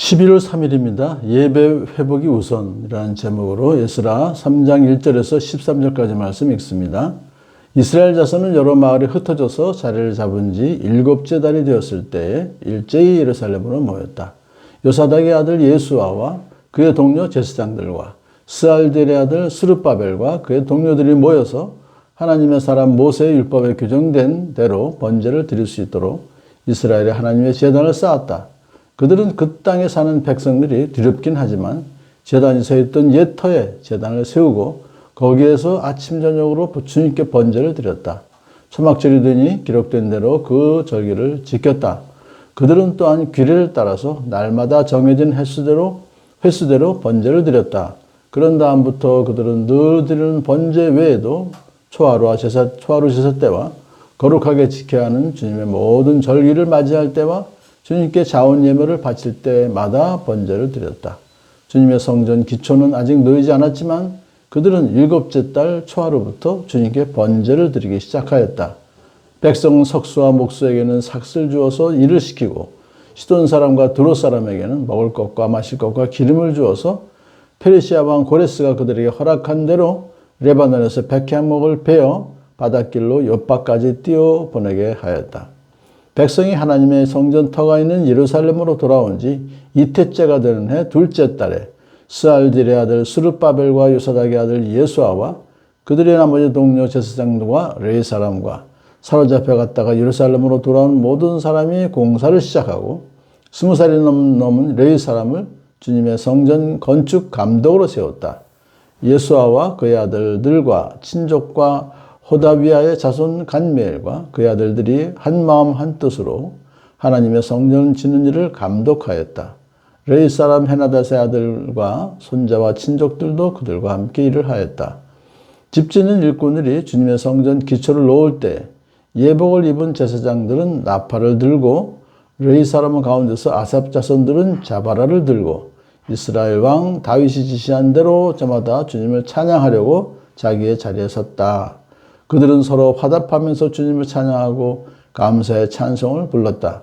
11월 3일입니다. 예배 회복이 우선이라는 제목으로 예스라 3장 1절에서 13절까지 말씀 읽습니다. 이스라엘 자손은 여러 마을에 흩어져서 자리를 잡은 지 일곱째 달이 되었을 때에 일제히 예루살렘으로 모였다. 요사닥의 아들 예수아와 그의 동료 제사장들과 스알델의 아들 스룹바벨과 그의 동료들이 모여서 하나님의 사람 모세의 율법에 규정된 대로 번제를 드릴 수 있도록 이스라엘의 하나님의 제단을 쌓았다. 그들은 그 땅에 사는 백성들이 두렵긴 하지만 제단이 서 있던 옛 터에 제단을 세우고 거기에서 아침 저녁으로 주님께 번제를 드렸다. 초막절이 되니 기록된 대로 그 절기를 지켰다. 그들은 또한 규례를 따라서 날마다 정해진 횟수대로 횟수대로 번제를 드렸다. 그런 다음부터 그들은 늘 드리는 번제 외에도 초하루와 제사 초하루 제사 때와 거룩하게 지켜야 하는 주님의 모든 절기를 맞이할 때와 주님께 자원 예물을 바칠 때마다 번제를 드렸다. 주님의 성전 기초는 아직 놓이지 않았지만 그들은 일곱째 달 초하루부터 주님께 번제를 드리기 시작하였다. 백성 석수와 목수에게는 삭슬 주어서 일을 시키고 시돈 사람과 두로 사람에게는 먹을 것과 마실 것과 기름을 주어서 페르시아 왕 고레스가 그들에게 허락한 대로 레바논에서 백향목을 베어 바닷길로 옆바까지 띄어 보내게 하였다. 백성이 하나님의 성전 터가 있는 예루살렘으로 돌아온 지 이태째가 되는 해 둘째 달에 스알딜의 아들 스룹바벨과 요사닥의 아들 예수아와 그들의 나머지 동료 제사장들과 레이 사람과 사로잡혀 갔다가 예루살렘으로 돌아온 모든 사람이 공사를 시작하고 스무 살이 넘은 레이 사람을 주님의 성전 건축 감독으로 세웠다. 예수아와 그의 아들들과 친족과 호다비아의 자손 간멜과 그의 아들들이 한 마음 한 뜻으로 하나님의 성전을 짓는 일을 감독하였다. 레이 사람 헤나닷의 아들과 손자와 친족들도 그들과 함께 일을 하였다. 집짓는 일꾼들이 주님의 성전 기초를 놓을 때 예복을 입은 제사장들은 나팔을 들고 레이 사람 가운데서 아삽 자손들은 자바라를 들고 이스라엘 왕 다윗이 지시한 대로 저마다 주님을 찬양하려고 자기의 자리에 섰다. 그들은 서로 화답하면서 주님을 찬양하고 감사의 찬송을 불렀다.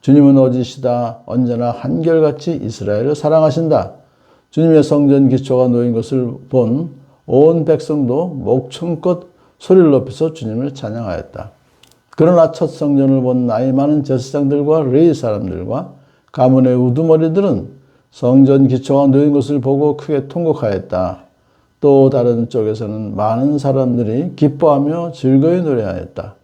주님은 어지시다. 언제나 한결같이 이스라엘을 사랑하신다. 주님의 성전 기초가 놓인 것을 본 온 백성도 목청껏 소리를 높여서 주님을 찬양하였다. 그러나 첫 성전을 본 나이 많은 제사장들과 레이 사람들과 가문의 우두머리들은 성전 기초가 놓인 것을 보고 크게 통곡하였다. 또 다른 쪽에서는 많은 사람들이 기뻐하며 즐거이 노래하였다.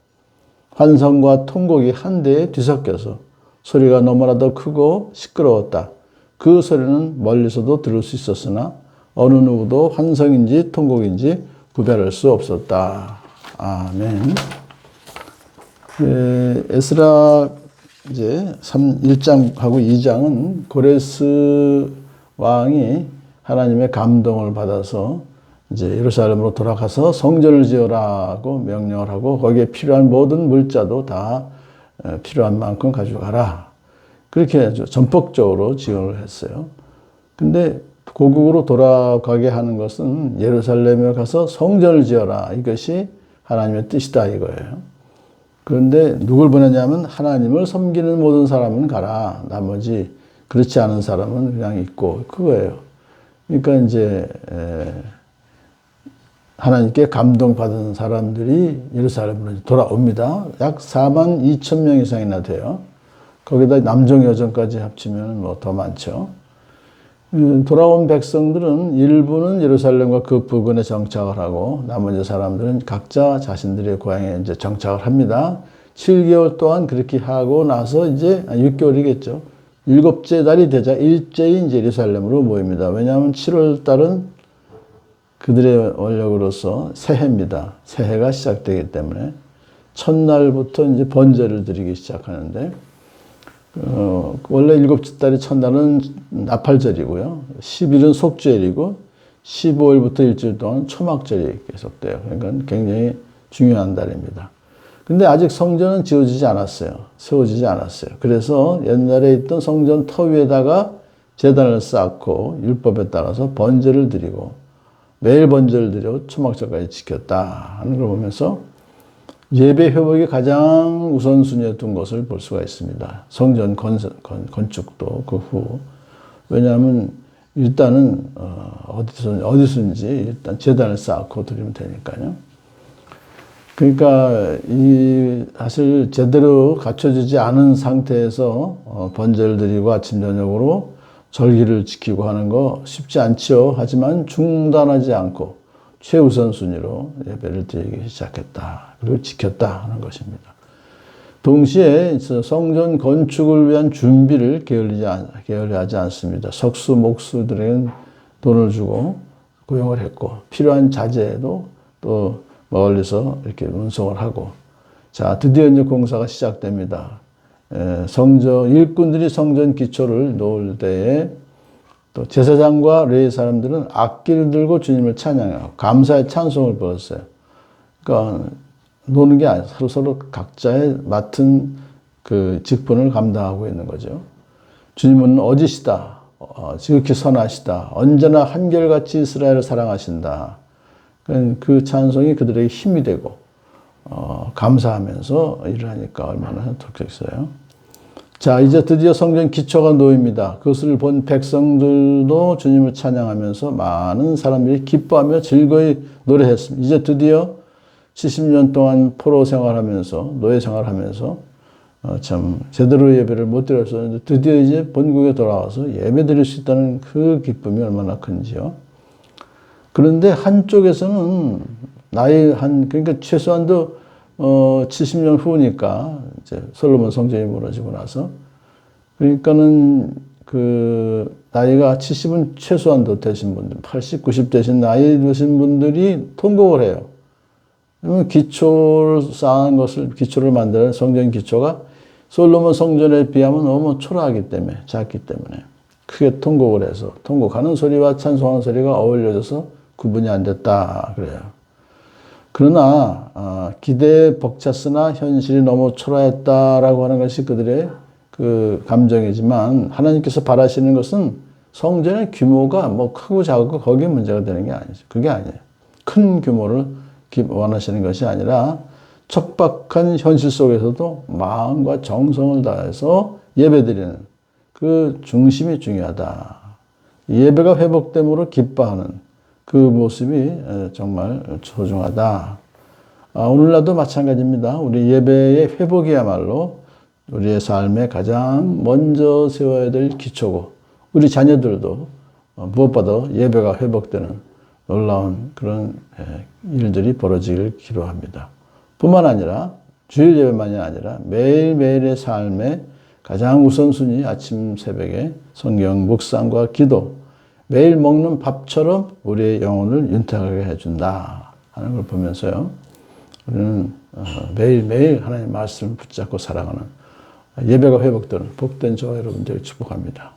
환성과 통곡이 한데에 뒤섞여서 소리가 너무나도 크고 시끄러웠다. 그 소리는 멀리서도 들을 수 있었으나 어느 누구도 환성인지 통곡인지 구별할 수 없었다. 아멘. 예, 에스라 이제 3, 1장하고 2장은 고레스 왕이 하나님의 감동을 받아서 이제 예루살렘으로 돌아가서 성전을 지어라고 명령을 하고 거기에 필요한 모든 물자도 다 필요한 만큼 가져가라. 그렇게 전폭적으로 지원을 했어요. 근데 고국으로 돌아가게 하는 것은 예루살렘에 가서 성전을 지어라. 이것이 하나님의 뜻이다 이거예요. 그런데 누굴 보내냐면 하나님을 섬기는 모든 사람은 가라. 나머지 그렇지 않은 사람은 그냥 있고 그거예요. 그러니까 이제 하나님께 감동받은 사람들이 예루살렘으로 돌아옵니다. 약 4만 2천 명 이상이나 돼요. 거기다 남종 여종까지 합치면 뭐 더 많죠. 음, 돌아온 백성들은 일부는 예루살렘과 그 부근에 정착을 하고 나머지 사람들은 각자 자신들의 고향에 이제 정착을 합니다. 7개월 동안 그렇게 하고 나서 이제 6개월이겠죠. 일곱째 달이 되자 이제 예루살렘으로 모입니다. 왜냐하면 7월 달은 그들의 원력으로서 새해입니다. 새해가 시작되기 때문에 첫날부터 이제 번제를 드리기 시작하는데 어, 원래 일곱째 달이 첫날은 나팔절이고요. 10일은 속죄일이고 15일부터 일주일 동안 초막절이 계속돼요. 그러니까 굉장히 중요한 달입니다. 근데 아직 성전은 지어지지 않았어요. 세워지지 않았어요. 그래서 옛날에 있던 성전 터 위에다가 재단을 쌓고 율법에 따라서 번제를 드리고 매일 번제를 드려 초막절까지 지켰다 하는 걸 보면서 예배 회복이 가장 우선순위에 둔 것을 볼 수가 있습니다. 성전 건, 건, 건축도 그 후 왜냐하면 일단은 어, 어디서 어디서든지 일단 재단을 쌓고 드리면 되니까요. 그러니까 이 사실 제대로 갖춰지지 않은 상태에서 어, 번제를 드리고 아침 저녁으로 절기를 지키고 하는 거 쉽지 않지요. 하지만 중단하지 않고 최우선 순위로 예배를 드리기 시작했다. 그리고 지켰다 하는 것입니다. 동시에 성전 건축을 위한 준비를 게을리하지 않습니다. 석수, 목수들에게는 돈을 주고 고용을 했고 필요한 자재도 또 멀리서 이렇게 운송을 하고 자 드디어 이제 공사가 시작됩니다. 에, 성전 일꾼들이 성전 기초를 놓을 때에 또 제사장과 레위 사람들은 악기를 들고 주님을 찬양하고 감사의 찬송을 부었어요. 그러니까 노는 게 아니라 서로 서로 각자의 맡은 그 직분을 감당하고 있는 거죠. 주님은 어지시다. 어, 지극히 선하시다. 언제나 한결같이 이스라엘을 사랑하신다. 그 찬송이 그들에게 힘이 되고 어, 감사하면서 일을 하니까 얼마나 좋겠어요. 자, 이제 드디어 성전 기초가 놓입니다. 그것을 본 백성들도 주님을 찬양하면서 많은 사람들이 기뻐하며 즐거이 노래했습니다. 이제 드디어 70년 동안 포로 생활하면서 노예 생활하면서 어, 참 제대로 예배를 못 드렸었는데 드디어 이제 본국에 돌아와서 예배 드릴 수 있다는 그 기쁨이 얼마나 큰지요. 그런데 한쪽에서는 나이 한 그러니까 최소한도 어 70년 후니까 이제 솔로몬 성전이 무너지고 나서 그러니까는 그 나이가 70은 최소한도 되신 분들, 80, 90 되신 나이 드신 분들이 통곡을 해요. 그러면 기초를 쌓은 것을 기초를 만드는 성전 기초가 솔로몬 성전에 비하면 너무 초라하기 때문에 작기 때문에 크게 통곡을 해서 통곡하는 소리와 찬송하는 소리가 어울려져서 구분이 안 됐다 그래요. 그러나 어, 기대에 벅찼으나 현실이 너무 초라했다라고 하는 것이 그들의 그 감정이지만 하나님께서 바라시는 것은 성전의 규모가 뭐 크고 작고 거기에 문제가 되는 게 아니죠. 그게 아니에요. 큰 규모를 원하시는 것이 아니라 척박한 현실 속에서도 마음과 정성을 다해서 예배드리는 그 중심이 중요하다. 예배가 회복됨으로 기뻐하는 그 모습이 정말 소중하다. 아, 오늘날도 마찬가지입니다. 우리 예배의 회복이야말로 우리의 삶에 가장 먼저 세워야 될 기초고, 우리 자녀들도 어, 무엇보다 예배가 회복되는 놀라운 그런 일들이 벌어지길 기도합니다. 뿐만 아니라 주일 예배만이 아니라 매일매일의 삶에 가장 우선순위 아침 새벽에 성경 묵상과 기도, 매일 먹는 밥처럼 우리의 영혼을 윤택하게 해준다 하는 걸 보면서요. 우리는 어, 매일매일 하나님 말씀을 붙잡고 살아가는 예배가 회복되는 복된 저와 여러분들 축복합니다.